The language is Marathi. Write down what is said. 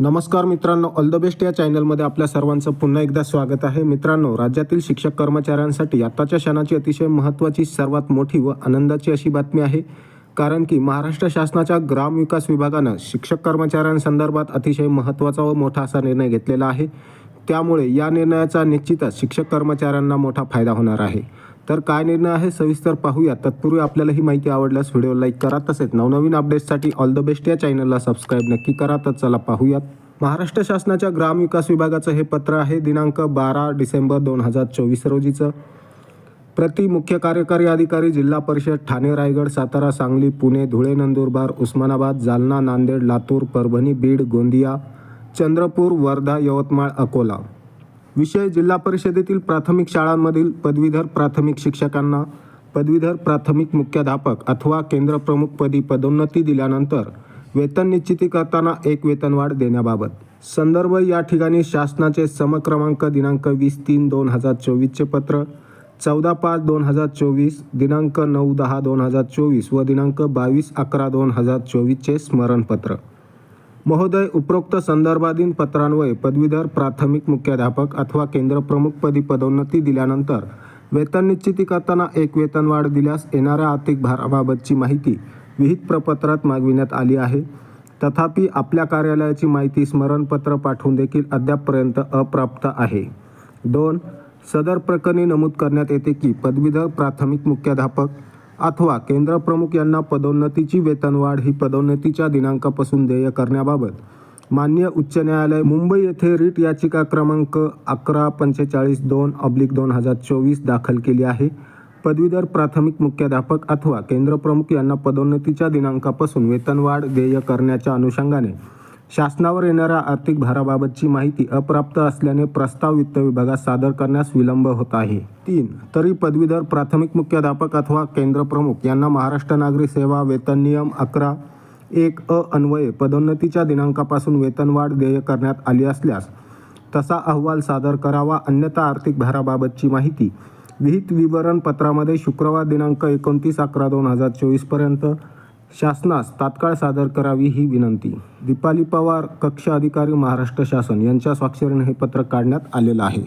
नमस्कार मित्रांनो ऑल द बेस्ट या चॅनलमध्ये आपल्या सर्वांचं पुन्हा एकदा स्वागत आहे. मित्रांनो राज्यातील शिक्षक कर्मचाऱ्यांसाठी आताच्या क्षणाची अतिशय महत्त्वाची सर्वात मोठी व आनंदाची अशी बातमी आहे. कारण की महाराष्ट्र शासनाच्या ग्रामविकास विभागानं शिक्षक कर्मचाऱ्यांसंदर्भात अतिशय महत्त्वाचा व मोठा असा निर्णय घेतलेला आहे. त्यामुळे या निर्णयाचा निश्चितच शिक्षक कर्मचाऱ्यांना मोठा फायदा होणार आहे. तर काय निर्णय आहे सविस्तर पाहूया. तत्पूर्वी आपल्याला ही माहिती आवडल्यास व्हिडिओ लाईक करा तसेच नवनवीन अपडेट्ससाठी ऑल द बेस्ट या चॅनलला सबस्क्राईब नक्की करा. तर चला पाहूयात. महाराष्ट्र शासनाच्या ग्राम विकास विभागाचं हे पत्र आहे दिनांक बारा डिसेंबर दोन हजार चोवीस रोजीचं. प्रति मुख्य कार्यकारी अधिकारी जिल्हा परिषद ठाणे रायगड सातारा सांगली पुणे धुळे नंदुरबार उस्मानाबाद जालना नांदेड लातूर परभणी बीड गोंदिया चंद्रपूर वर्धा यवतमाळ अकोला. विषय जिल्हा परिषदेतील प्राथमिक शाळांमधील पदवीधर प्राथमिक शिक्षकांना पदवीधर प्राथमिक मुख्याध्यापक अथवा केंद्रप्रमुखपदी पदोन्नती दिल्यानंतर वेतन निश्चिती करताना एक वेतनवाढ देण्याबाबत. संदर्भ या ठिकाणी शासनाचे समक्रमांक दिनांक वीस तीन दोन हजार चोवीसचे पत्र चौदा पाच दोन हजार चोवीस दिनांक नऊ दहा दोन हजार चोवीस व दिनांक बावीस अकरा दोन हजार चोवीसचे स्मरणपत्र. महोदय उपरोक्त संदर्भाधीन पत्रान्वये पदवीधर प्राथमिक मुख्याध्यापक अथवा केंद्रप्रमुखपदी पदोन्नती दिल्यानंतर वेतन निश्चिती करताना एक वेतनवाढ दिल्यास येणाऱ्या आर्थिक भाराबाबतची माहिती विहित प्रपत्रात मागविण्यात आली आहे. तथापि आपल्या कार्यालयाची माहिती स्मरणपत्र पाठवून देखील अद्यापपर्यंत अप्राप्त आहे. दोन सदर प्रकरणी नमूद करण्यात येते की पदवीधर प्राथमिक मुख्याध्यापक अथवा केंद्रप्रमुख यांना पदोन्नतीची वेतनवाढ ही पदोन्नतीच्या दिनांकापासून देय करण्याबाबत मान्य उच्च न्यायालय मुंबई येथे रिट याचिका क्रमांक अकरा पंचेचाळीस दोन ऑब्लिक दोन हजार चोवीस दाखल केली आहे. पदवीधर प्राथमिक मुख्याध्यापक अथवा केंद्रप्रमुख यांना पदोन्नतीच्या दिनांकापासून वेतनवाढ देय करण्याच्या अनुषंगाने शासनावर येणाऱ्या आर्थिक भाराबाबतची माहिती अप्राप्त असल्याने प्रस्ताव वित्त विभागात सादर करण्यास विलंब होत आहे. तीन तरी पदवीधर प्राथमिक मुख्याध्यापक अथवा केंद्रप्रमुख यांना महाराष्ट्र नागरी सेवा वेतन नियम अकरा एक अ अन्वये पदोन्नतीच्या दिनांकापासून वेतनवाढ देय करण्यात आली असल्यास तसा अहवाल सादर करावा अन्यथा आर्थिक भाराबाबतची माहिती विहित विवरणपत्रामध्ये शुक्रवार दिनांक एकोणतीस अकरा दोन हजार चोवीसपर्यंत शासनास तात्काळ सादर करावी ही विनंती. दीपाली पवार कक्ष अधिकारी महाराष्ट्र शासन यांच्या स्वाक्षरीने हे पत्र काढण्यात आलेलं आहे.